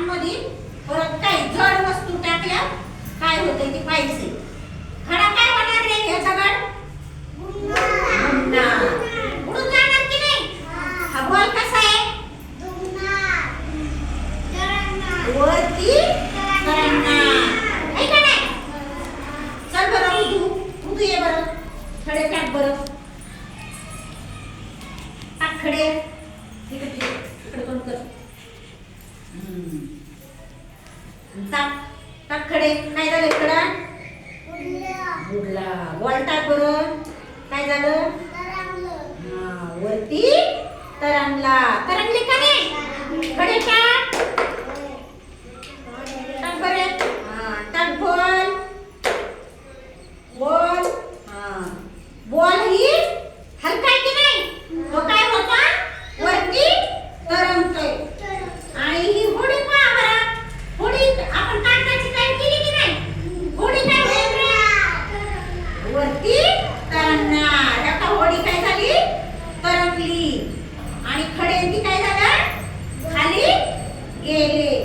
आतमध्ये परत काय? जड वस्तू टाकल्यावर काय होते ते पाहिजे. खडा काय होणार रे हे दगड बुडणार. उडून जाणार की नाही? हा. बॉल कसा आहे? वरती चल बरं उदू. उदू ये बरं. खडे टाक बरं. टाक खडे. इकडे कोण कर. टाक खडे काय झालं इकडं बुडला. बॉल टाक बरं काय झालं? हा, वरती तरंगला. तरंगली का नाही? खडे टाक टाक बरं. हा टाक बोल बोल हा बॉल ही हलका आहे की नाही तो काय होता वरती तरंगतोय आणि ही होडी पहा बरं होडी आपण कागदाची काय केली की नाही होडी काय होईल रे? वरती तरंगणार आता होडी काय झाली? परतली आणि खडे काय झालं? खाली गेले.